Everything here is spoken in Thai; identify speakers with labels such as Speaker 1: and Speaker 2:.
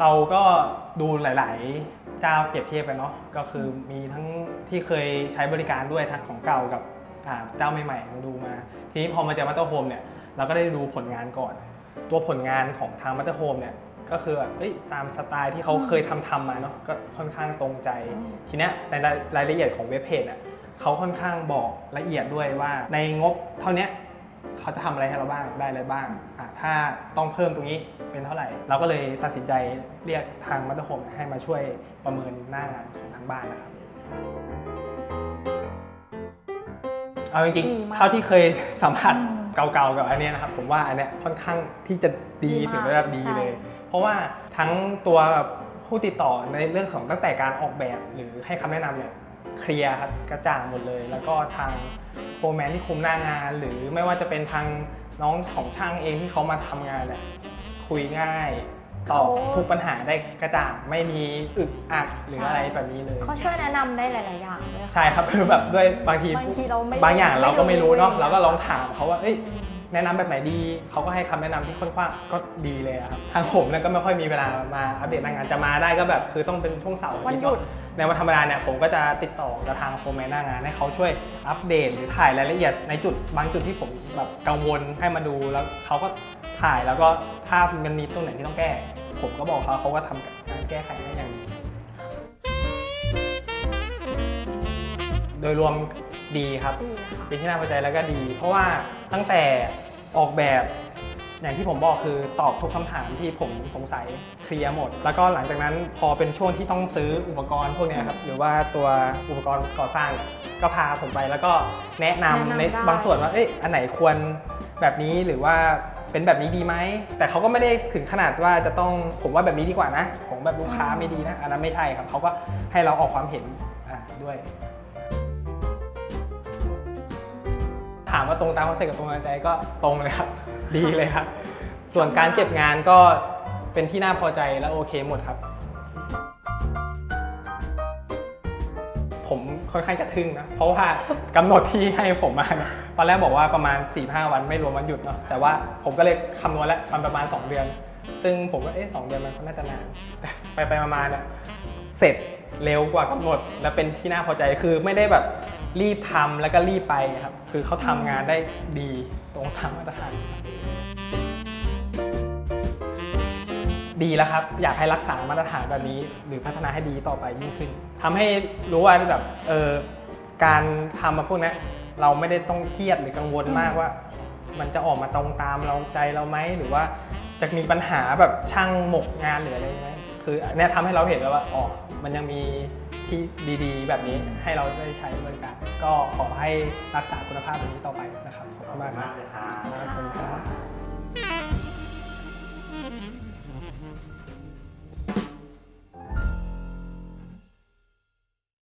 Speaker 1: เราก็ดูหลาย ๆ เจ้าเปรียบเทียบกันเนาะก็คือมีทั้งที่เคยใช้บริการด้วยทั้งของเก่ากับอ่าเจ้าใหม่ๆเราดูมา ทีนี้พอมาเจอมัตเตอร์โฮมเนี่ยเราก็ได้ดูผลงานก่อน ตัวผลงานของทางมัตเตอร์โฮมเนี่ยก็คือแบบเอ้ยตามสไตล์ที่เขาเคยทำทำมาเนาะก็ค่อนข้างตรงใจ ทีเนี้ยในรายรายละเอียดของเว็บเพจอะเขาค่อนข้างบอกละเอียดด้วยว่าในงบเท่าเนี้ย เขาจะทำอะไรให้เราบ้างได้อะไรบ้างอะถ้าต้องเพิ่มตรงนี้เป็นเท่าไหร่ เราก็เลยตัดสินใจเรียกทางมัตเตอร์โฮมให้มาช่วยประเมินหน้างานของทางบ้านนะครับเอาจริง
Speaker 2: ดี
Speaker 1: ๆ
Speaker 2: มาก
Speaker 1: เท่าที่เคยสัมผัส
Speaker 2: อืม
Speaker 1: เก่าๆกับอันเนี้ยนะครับผมว่าอันเนี้ยค่อนข้างที่จะดี
Speaker 2: ดีมาก
Speaker 1: ถึงระดับดี
Speaker 2: ใช่
Speaker 1: เลย เพราะว่าทั้งตัวผู้ติดต่อในเรื่องของตั้งแต่การออกแบบหรือให้คำแนะนำเนี่ย เคลียร์ครับกระจ่างหมดเลย แล้วก็ทางโฟร์แมนที่คุมหน้างาน หรือไม่ว่าจะเป็นทางน้องของช่างเองที่เขามาทำงานเนี่ยคุยง่ายตอบ
Speaker 2: เขา
Speaker 1: ทุกปัญหาได้กระจ่างไม่มีอึกอักหรืออะไรแบบนี้เลย
Speaker 2: เขาช่วยแนะนำได้หลาย ๆ อย่างด้วยค่ะ
Speaker 1: ใช่ครับคือแบบด้วยบางที
Speaker 2: บางทีเราไม่
Speaker 1: บางอย่างเราก็ไม่รู้เนาะ
Speaker 2: ไม่รู้
Speaker 1: เราก็ลองถามเขาว่าเอ้ย แนะนำแบบไหนดี เขาก็ให้คำแนะนำที่ค่อนข้างก็ดีเลยอะครับทางผมเนี่ยก็ไม่ค่อยมีเวลามาอัปเดตหน้างานจะมาได้ก็แบบคือต้องเป็นช่วงเสาร์อา
Speaker 2: วัน
Speaker 1: ทิตย์
Speaker 2: หยุด
Speaker 1: เนาะในวันธรรมดาเนี่ยผมก็จะติดต่อกับทางโฟร์แมนหน้างานให้เขาช่วยอัปเดตหรือถ่ายรายละเอียดในจุดบางจุดที่ผมแบบกังวลให้มาดูแล้วเขาก็ถ่ายแล้วก็ถ้ามันมีตรงไหนที่ต้องแก้ ผมก็บอกเขาเขาก็ทำการแก้ไขให้อย่างดีโดยรวมดีครับ
Speaker 2: ดีค่ะ
Speaker 1: เป็นที่น่าพอใจแล้วก็ดี เพราะว่าตั้งแต่ ออกแบบอย่างที่ผมบอกคือตอบทุกคำถามที่ผมสงสัยเคลียร์หมด แล้วก็หลังจากนั้นพอเป็นช่วงที่ต้องซื้ออุปกรณ์พวกเนี้ยครับหรือว่าตัวอุปกรณ์ก่อสร้างเนี่ยก็พาผมไปแล้วก็แนะนำ
Speaker 2: แนะนำ
Speaker 1: ใน
Speaker 2: ได้
Speaker 1: บางส่วนว่าเอ้ยอันไหนควรแบบนี้หรือว่าเป็นแบบนี้ดีไหม แต่เขาก็ไม่ได้ถึงขนาดว่าจะต้องผมว่าแบบนี้ดีกว่านะ ของแบบลูกค้าไม่ดีนะ อันนั้นไม่ใช่ครับเขาก็ให้เราออกความเห็นอะด้วย ถามว่าตรงตามคอนเซ็ปต์กับตรงตามใจก็ตรงเลยครับ ดีเลยครับ ส่วนการเก็บงานก็เป็นที่น่าพอใจและโอเคหมดครับ ผมค่อนข้างจะทึ่งนะ เพราะว่ากำหนดที่ให้ผมมาเนี่ยตอนแรกบอกว่าประมาณ 4-5 วันไม่รวมวันหยุดเนาะแต่ว่าผมก็เลยคำนวณแล้วมันประมาณ 2 เดือน ซึ่งผมก็เอ๊ะสองเดือนมันก็น่าจะนานแต่ไปไปๆมาๆเนี่ยเสร็จ เร็วกว่ากำหนด และเป็นที่น่าพอใจคือไม่ได้แบบรีบทำแล้วก็รีบไปครับ คือเขาทำงานได้ดีตรงตามมาตรฐานดีแล้วครับ อยากให้รักษามาตรฐานแบบนี้ หรือพัฒนาให้ดีต่อไปยิ่งขึ้นทำให้รู้ว่าแบบเออการทำมาพวกนี้เราไม่ได้ต้องเครียดหรือกังวลมากว่า มันจะออกมาตรงตามเราใจเราไหมหรือว่าจะมีปัญหาแบบช่างหมกงานหรืออะไรไหม คืออันเนี้ยทำให้เราเห็นแล้วว่าอ๋อมันยังมีที่ดีๆ แบบนี้ให้เราได้ใช้บริการ ก็ขอให้รักษาคุณภาพแบบนี้ต่อไปนะครับขอบคุณมากครับ
Speaker 3: มากเลยครับ
Speaker 1: สวัสดีครับ